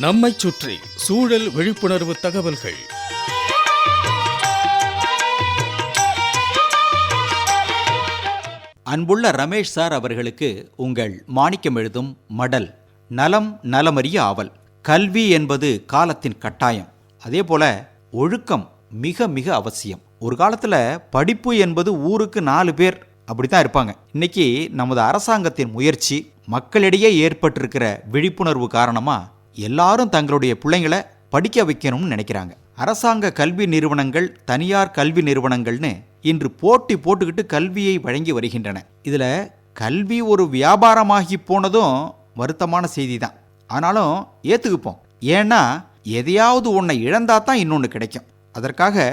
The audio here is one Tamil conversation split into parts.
நம்மைச் சுற்றி சூழல் விழிப்புணர்வு தகவல்கள். அன்புள்ள ரமேஷ் சார் அவர்களுக்கு உங்கள் மாணிக்கம் எழுதும் மடல் நலம் நலமறிய ஆவல். கல்வி என்பது காலத்தின் கட்டாயம். அதே போல ஒழுக்கம் மிக மிக அவசியம். ஒரு காலத்துல படிப்பு என்பது ஊருக்கு நாலு பேர் அப்படித்தான் இருப்பாங்க. இன்னைக்கு நமது அரசாங்கத்தின் முயற்சி மக்களிடையே ஏற்பட்டிருக்கிற விழிப்புணர்வு காரணமா எல்லாரும் தங்களுடைய பிள்ளைங்களை படிக்க வைக்கணும்னு நினைக்கிறாங்க. அரசாங்க கல்வி நிறுவனங்கள் தனியார் கல்வி நிறுவனங்கள்னு இன்று போட்டி போட்டுக்கிட்டு கல்வியை வழங்கி வருகின்றன. இதில் கல்வி ஒரு வியாபாரமாகி போனதும் வருத்தமான செய்தி தான் ஆனாலும் ஏற்றுக்குப்போம் ஏன்னா எதையாவது ஒன்றை இழந்தா தான் இன்னொன்று கிடைக்கும். அதற்காக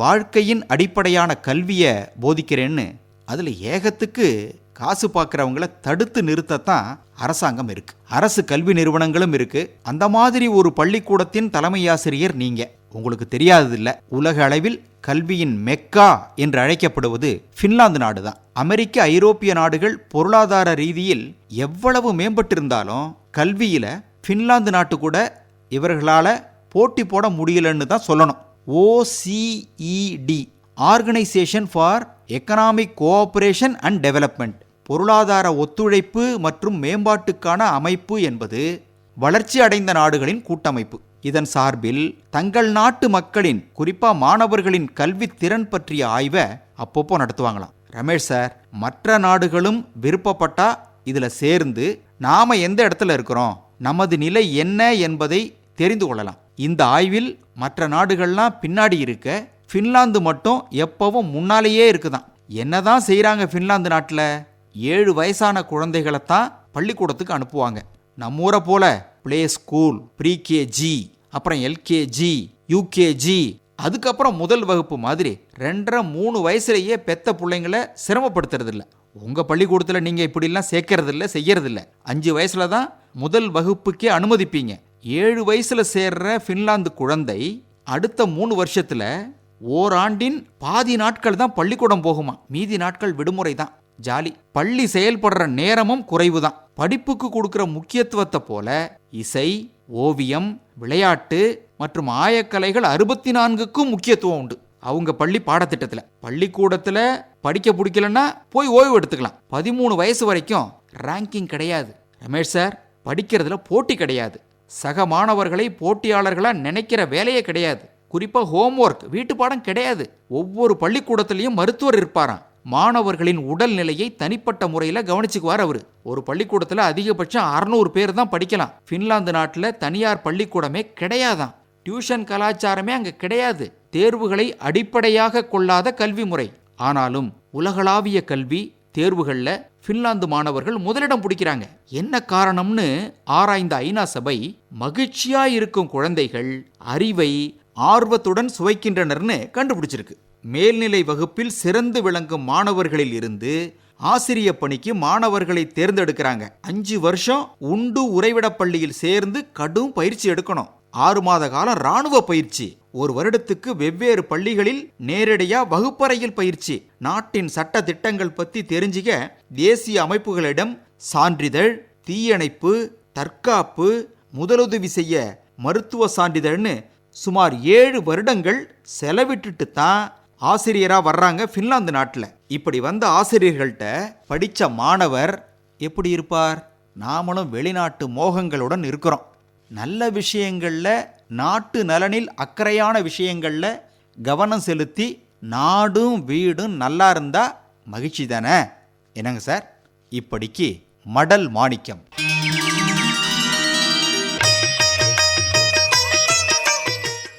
வாழ்க்கையின் அடிப்படையான கல்வியை போதிக்கிறேன்னு அதில் ஏகத்துக்கு காசு பார்க்குறவங்கள தடுத்து நிறுத்தத்தான் அரசாங்கம் இருக்கு. அரசு கல்வி நிறுவனங்களும் இருக்கு. அந்த மாதிரி ஒரு பள்ளிக்கூடத்தின் தலைமை ஆசிரியர் நீங்க. உங்களுக்கு தெரியாததில்ல. உலக அளவில் கல்வியின் மெக்கா என்று அழைக்கப்படுவது பின்லாந்து நாடுதான். அமெரிக்க ஐரோப்பிய நாடுகள் பொருளாதார ரீதியில் எவ்வளவு மேம்பட்டிருந்தாலும் கல்வியில பின்லாந்து நாட்டு கூட இவர்களால போட்டி போட முடியலன்னு தான் சொல்லணும். OECD organisation for economic cooperation and development பொருளாதார ஒத்துழைப்பு மற்றும் மேம்பாட்டுக்கான அமைப்பு என்பது வளர்ச்சி அடைந்த நாடுகளின் கூட்டமைப்பு. இதன் சார்பில் தங்கள் நாட்டு மக்களின் குறிப்பாக மாணவர்களின் கல்வி திறன் பற்றிய ஆய்வை அப்பப்போ நடத்துவாங்களாம். ரமேஷ் சார் மற்ற நாடுகளும் விருப்பப்பட்டா இதுல சேர்ந்து நாம எந்த இடத்துல இருக்கிறோம் நமது நிலை என்ன என்பதை தெரிந்து கொள்ளலாம். இந்த ஆய்வில் மற்ற நாடுகள்லாம் பின்னாடி இருக்க ஃபின்லாந்து மட்டும் எப்பவும் முன்னாலேயே இருக்குதாம் என்னதான் செய்கிறாங்க ஃபின்லாந்து நாட்டில்? ஏழு வயசான குழந்தைகளைத்தான் பள்ளிக்கூடத்துக்கு அனுப்புவாங்க. நம்ம ஊரை போல ப்ளே ஸ்கூல் ப்ரீகேஜி அப்புறம் எல்கேஜி யூகேஜி அதுக்கப்புறம் முதல் வகுப்பு மாதிரி ரெண்டரை மூணு வயசுலேயே பெத்த பிள்ளைங்கள சிரமப்படுத்துறது உங்கள் பள்ளிக்கூடத்தில் நீங்கள் இப்படிலாம் சேர்க்கறதில்ல செய்யறதில்ல. அஞ்சு வயசில் தான் முதல் வகுப்புக்கே அனுமதிப்பீங்க. ஏழு வயசில் சேர்ற ஃபின்லாந்து குழந்தை அடுத்த மூணு வருஷத்தில் ஓராண்டின் பாதி நாட்கள் தான் பள்ளிக்கூடம் போகுமா மீதி நாட்கள் விடுமுறை தான். ஜாலி. பள்ளி செயல்படுற நேரமும் குறைவுதான். படிப்புக்கு கொடுக்கிற முக்கியத்துவத்தை போல இசை ஓவியம் விளையாட்டு மற்றும் ஆயக்கலைகள் அறுபத்தி நான்குக்கும் முக்கியத்துவம் உண்டு. அவங்க பள்ளி பாடத்திட்டத்தில். பள்ளிக்கூடத்தில் படிக்க பிடிக்கலன்னா போய் ஓய்வு எடுத்துக்கலாம். பதிமூணு வயசு வரைக்கும் ரேங்கிங் கிடையாது. ரமேஷ் சார் படிக்கிறதுல போட்டி கிடையாது. சக மாணவர்களை போட்டியாளர்களாக நினைக்கிற வேலையே கிடையாது. குறிப்பாக ஹோம்ஒர்க் வீட்டு பாடம் கிடையாது. ஒவ்வொரு பள்ளிக்கூடத்துலேயும் மருத்துவர் இருப்பாராம். மாணவர்களின் உடல்நிலையை தனிப்பட்ட முறையில் கவனிச்சுக்குவார் அவர். ஒரு பள்ளிக்கூடத்தில் அதிகபட்சம் அறநூறு பேர் தான் படிக்கலாம். ஃபின்லாந்து நாட்டில் தனியார் பள்ளிக்கூடமே கிடையாதாம். டியூஷன் கலாச்சாரமே அங்கே கிடையாது. தேர்வுகளை அடிப்படையாக கொள்ளாத கல்வி முறை. ஆனாலும் உலகளாவிய கல்வி தேர்வுகளில் பின்லாந்து மாணவர்கள் முதலிடம் பிடிக்கிறாங்க. என்ன காரணம்னு ஆராய்ந்த ஐநா சபை மகிழ்ச்சியா இருக்கும் குழந்தைகள் அறிவை ஆர்வத்துடன் சுவைக்கின்றனர்னு கண்டுபிடிச்சிருக்கு. மேல்நிலை வகுப்பில் சிறந்து விளங்கும் மாணவர்களில் இருந்து ஆசிரிய பணிக்கு மாணவர்களை தேர்ந்தெடுக்கிறாங்க. அஞ்சு வருஷம் உண்டு உறைவிட பள்ளியில் சேர்ந்து கடும் பயிற்சி எடுக்கணும். ஆறு மாத காலம் ராணுவ பயிற்சி. ஒரு வருடத்துக்கு வெவ்வேறு பள்ளிகளில் நேரடியா வகுப்பறையில் பயிற்சி. நாட்டின் சட்ட திட்டங்கள் பத்தி தெரிஞ்சுக்க தேசிய அமைப்புகளிடம் சான்றிதழ் தீயணைப்பு தற்காப்பு முதலுதவி செய்ய மருத்துவ சான்றிதழ்னு சுமார் ஏழு வருடங்கள் செலவிட்டுட்டு தான் ஆசிரியராக வர்றாங்க ஃபின்லாந்து நாட்டில். இப்படி வந்த ஆசிரியர்கள்ட்ட படித்த மாணவர் எப்படி இருப்பார்? நாமளும் வெளிநாட்டு மோகங்களுடன் இருக்கிறோம். நல்ல விஷயங்களில் நாட்டு நலனில் அக்கறையான விஷயங்களில் கவனம் செலுத்தி நாடும் வீடும் நல்லா இருந்தால் மகிழ்ச்சி தானே? என்னங்க சார்? இப்படிக்கு மடல் மாணிக்கம்.